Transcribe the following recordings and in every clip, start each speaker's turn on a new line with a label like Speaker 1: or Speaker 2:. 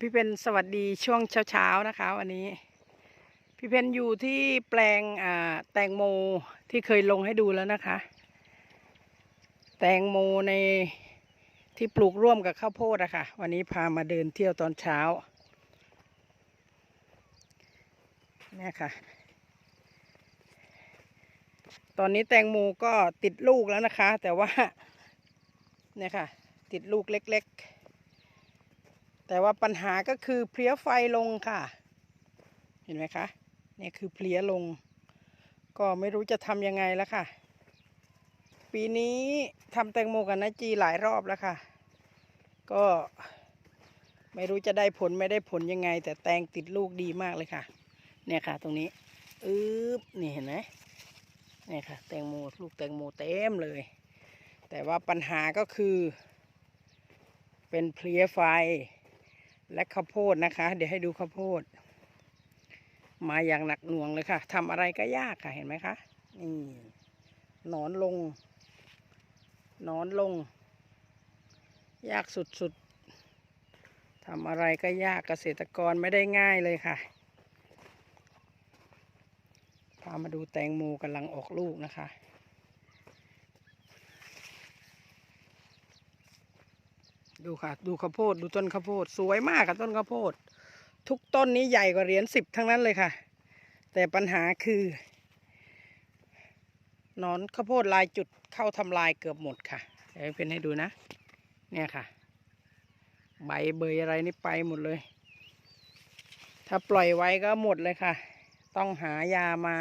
Speaker 1: พี่เพนสวัสดีช่วงเช้าๆนะคะวันนี้ พี่เพนอยู่ที่แปลงแตงโมที่เคยลงให้ดูแล้วนะคะ แตงโมในที่ปลูกร่วมกับข้าวโพดอะค่ะ วันนี้พามาเดินเที่ยวตอนเช้าเนี่ยค่ะ ตอนนี้แตงโมก็ติดลูกแล้วนะคะ แต่ว่าเนี่ยค่ะ ติดลูกเล็ก ๆ แต่ว่าปัญหาก็คือเพลี้ยไฟลงค่ะ เห็นไหมคะเนี่ยคือเพลี้ยลง ก็ไม่รู้จะทำยังไงแล้วค่ะ ปีนี้ทำแตงโมกับนาจีหลายรอบแล้วค่ะ ก็ไม่รู้จะได้ผลไม่ได้ผลยังไง แต่แตงติดลูกดีมากเลยค่ะ เนี่ยค่ะ ตรงนี้อึ๊บนี่เห็นไหมเนี่ยค่ะ แตงโมลูกแตงโมเต็มเลย แต่ว่าปัญหาก็คือ เป็นเพลี้ยไฟ และข้าวโพดนะคะ เดี๋ยวให้ดูข้าวโพด มาอย่างหนักหน่วงเลยค่ะทำอะไรก็ยากค่ะเห็นไหมคะนี่นอนลง นอนลง ยากสุดๆทำอะไรก็ยากเกษตรกรไม่ได้ง่ายเลยค่ะพามาดูแตงโมกำลังออกลูกนะคะ ดูค่ะ ดูข้าวโพดดูต้นข้าวโพด สวยมากค่ะต้นข้าวโพด ทุกต้นนี้ใหญ่กว่าเหรียญสิบทั้งนั้นเลยค่ะ แต่ปัญหาคือนอนข้าวโพดลายจุดเข้าทำลายเกือบหมดค่ะเดี๋ยวเป็นให้ดูนะ เนี่ยค่ะ ใบเบยอะไรนี่ไปหมดเลย ถ้าปล่อยไว้ก็หมดเลยค่ะ ต้องหายามา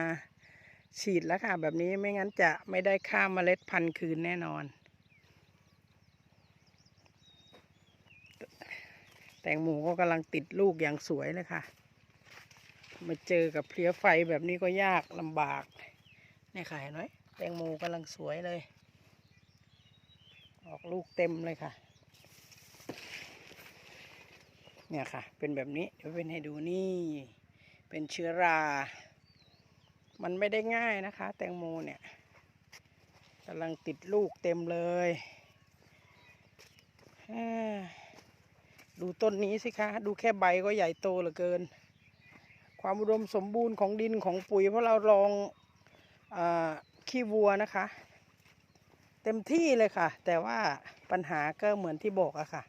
Speaker 1: ฉีดแล้วค่ะ แบบนี้ไม่งั้นจะไม่ได้ค่าเมล็ดพันธุ์คืนแน่นอน แตงโมก็กำลังติดลูกอย่างสวยเลยค่ะ มาเจอกับเพลี้ยไฟแบบนี้ก็ยากลำบากเนี่ยค่ะเห็นไหมแตงโมกำลังสวยเลย ออกลูกเต็มเลยค่ะ เนี่ยค่ะ เป็นแบบนี้เดี๋ยวเป็นให้ดูนี่ เป็นเชื้อรา มันไม่ได้ง่ายนะคะ แตงโมเนี่ยกำลังติดลูกเต็มเลยอ่า ดูต้นนี้สิคะ ดูแค่ใบก็ใหญ่โตเหลือเกิน ความอุดมสมบูรณ์ของดินของปุ๋ย เพราะเราลองอขี้วัวนะคะ เต็มที่เลยค่ะ แต่ว่าปัญหาก็เหมือนที่บอกอะค่ะ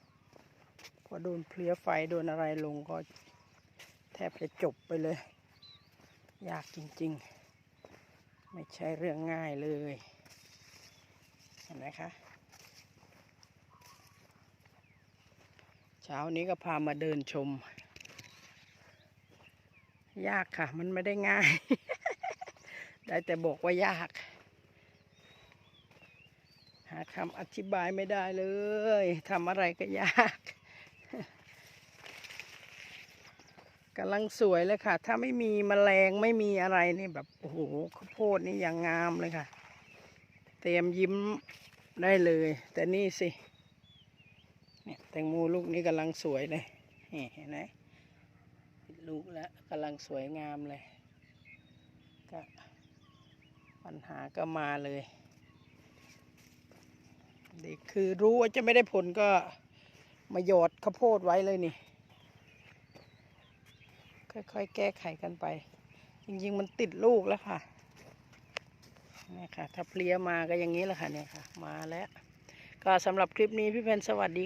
Speaker 1: พอโดนเพลี้ยไฟโดนอะไรลงก็แทบจะจบไปเลย ยากจริงๆ ไม่ใช่เรื่องง่ายเลย เห็นไหมคะ เช้านี้ก็พามาเดินชม ยากค่ะ มันไม่ได้ง่าย ได้แต่บอกว่ายาก หาคำอธิบายไม่ได้เลยทำอะไรก็ยากกำลังสวยเลยค่ะ ถ้าไม่มีแมลงไม่มีอะไรนี่แบบโอ้โหข้าวโพดนี่อย่างงามเลยค่ะ เตรียมยิ้มได้เลย แต่นี่สิ เนี่ยแตงโมลูกนี้กำลังสวยเลยเห็นไหมลูกแล้วกำลังสวยงามเลย ก็ปัญหาก็มาเลยเด็กคือรู้ว่าจะไม่ได้ผลก็มาหยอดข้าวโพดไว้เลยนี่ ค่อยๆ แก้ไขกันไป จริงๆ มันติดลูกแล้วค่ะนี่ค่ะ ถ้าเพลียมาก็อย่างนี้แหละค่ะเนี่ยค่ะ มาแล้ว ก็สำหรับคลิปนี้พี่เพนสวัสดี